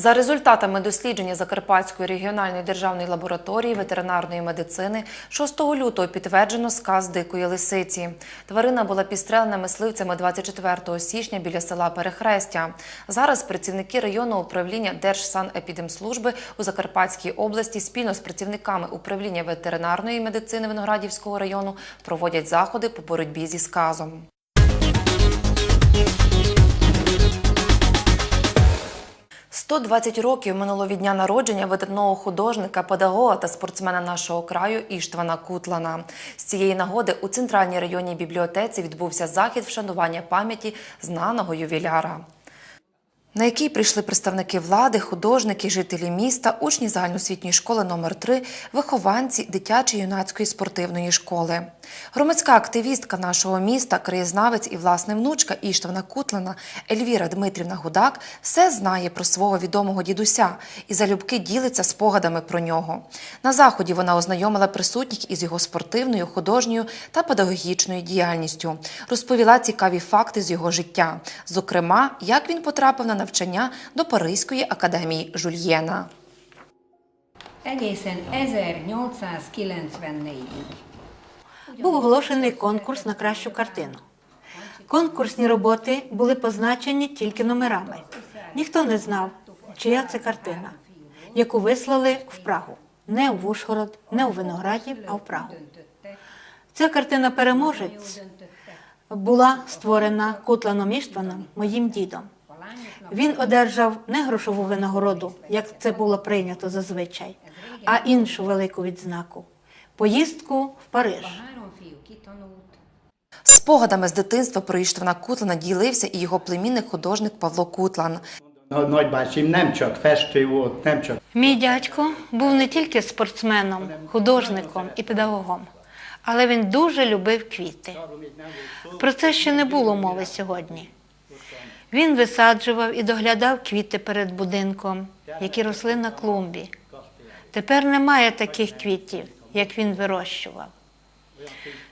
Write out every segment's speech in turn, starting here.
За результатами дослідження Закарпатської регіональної державної лабораторії ветеринарної медицини 6 лютого підтверджено сказ дикої лисиці. Тварина була підстрелена мисливцями 24 січня біля села Перехрестя. Зараз працівники районного управління Держсанепідемслужби у Закарпатській області спільно з працівниками управління ветеринарної медицини Виноградівського району проводять заходи по боротьбі зі сказом. «120 років минуло від дня народження видатного художника, педагога та спортсмена нашого краю Іштвана Кутлана. З цієї нагоди у центральній районній бібліотеці відбувся захід вшанування пам'яті знаного ювіляра. На який прийшли представники влади, художники, жителі міста, учні загальноосвітньої школи номер 3 вихованці дитячої юнацької спортивної школи. Громадська активістка нашого міста, краєзнавець і власне внучка Іштвана Кутлана Ельвіра Дмитрівна Гудак все знає про свого відомого дідуся і залюбки ділиться спогадами про нього. На заході вона ознайомила присутніх із його спортивною, художньою та педагогічною діяльністю, розповіла цікаві факти з його життя, зокрема, як він потрапив на навчання до Паризької академії Жульєна. Egészen 1894-ig. Був оголошений конкурс на кращу картину. Конкурсні роботи були позначені тільки номерами. Ніхто не знав, чия це картина, яку вислали в Прагу. Не в Ужгород, не у Виноградів, а в Прагу. Ця картина переможець була створена Кутланом Іштваном, моїм дідом. Він одержав не грошову винагороду, як це було прийнято зазвичай, а іншу велику відзнаку поїздку в Париж. Спогадами з дитинства про Іштвана Кутлана ділився і його племінник художник Павло Кутлан. Мій дядько був не тільки спортсменом, художником і педагогом, але він дуже любив квіти. Про це ще не було мови сьогодні. Він висаджував і доглядав квіти перед будинком, які росли на клумбі. Тепер немає таких квітів, як він вирощував.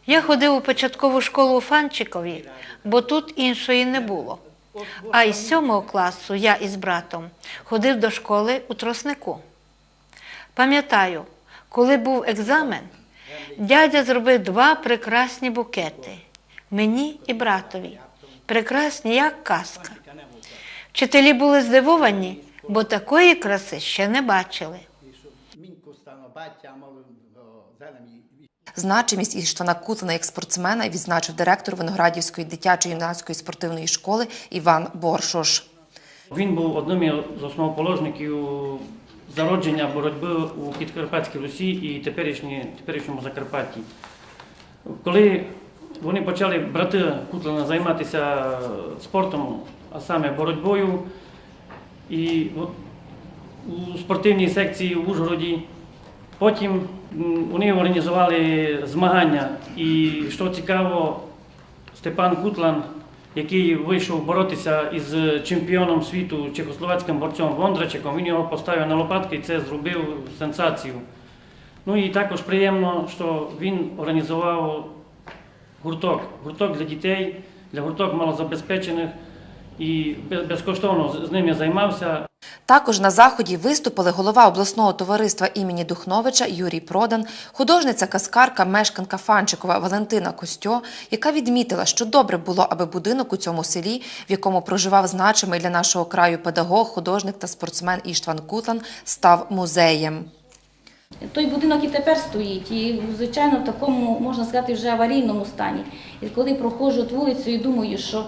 Я ходив у початкову школу у Фанчикові, бо тут іншої не було. А із сьомого класу я із братом ходив до школи у троснику. Пам'ятаю, коли був екзамен, дядя зробив два прекрасні букети мені і братові. Прекрасні, як казка. Вчителі були здивовані, бо такої краси ще не бачили. Значимість Іштвана Кутлана як спортсмена відзначив директор Виноградівської дитячої юнацької спортивної школи Іван Боршош. Він був одним з основоположників зародження боротьби у Підкарпатській Русі і теперішньому Закарпатті. Коли вони почали брати Кутлана займатися спортом, а саме боротьбою, і от у спортивній секції в Ужгороді, потім вони організували змагання. І що цікаво, Степан Кутлан, який вийшов боротися із чемпіоном світу чехословацьким борцем Вондрачеком, він його поставив на лопатки і це зробив сенсацію. Ну і також приємно, що він організував гурток, гурток для дітей, для гурток малозабезпечених і безкоштовно з- ними займався. Також на заході виступили голова обласного товариства імені Духновича Юрій Продан, художниця-каскарка, мешканка Фанчикова Валентина Костьо, яка відмітила, що добре було, аби будинок у цьому селі, в якому проживав значимий для нашого краю педагог, художник та спортсмен Іштван Кутлан, став музеєм. Той будинок і тепер стоїть, і звичайно в такому можна сказати вже аварійному стані. І коли проходжу от вулицею, думаю, що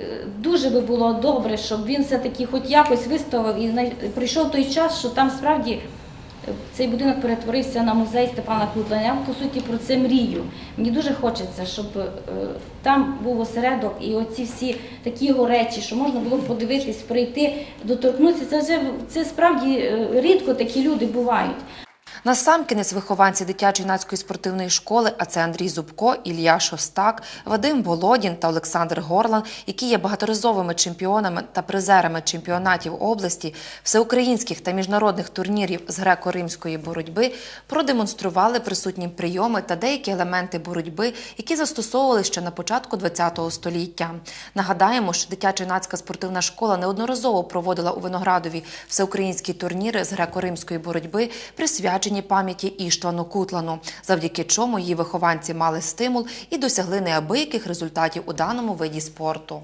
е, дуже би було добре, щоб він все-таки хоч якось виставив і прийшов той час, що там справді е, цей будинок перетворився на музей Степана Кутлана. Я по суті про це мрію. Мені дуже хочеться, щоб е, там був осередок і оці всі такі його речі, що можна було подивитись, прийти, доторкнутися. Це вже це справді рідко такі люди бувають. Насамкінець вихованці дитячо-юнацької спортивної школи, а це Андрій Зубко, Ілля Шостак, Вадим Володін та Олександр Горлан, які є багаторазовими чемпіонами та призерами чемпіонатів області, всеукраїнських та міжнародних турнірів з греко-римської боротьби, продемонстрували присутні прийоми та деякі елементи боротьби, які застосовували ще на початку ХХ століття. Нагадаємо, що дитячо-юнацька спортивна школа неодноразово проводила у Виноградові всеукраїнські турніри з греко-римської боротьби, присвячені пам'яті Іштвану Кутлану, завдяки чому її вихованці мали стимул і досягли неабияких результатів у даному виді спорту.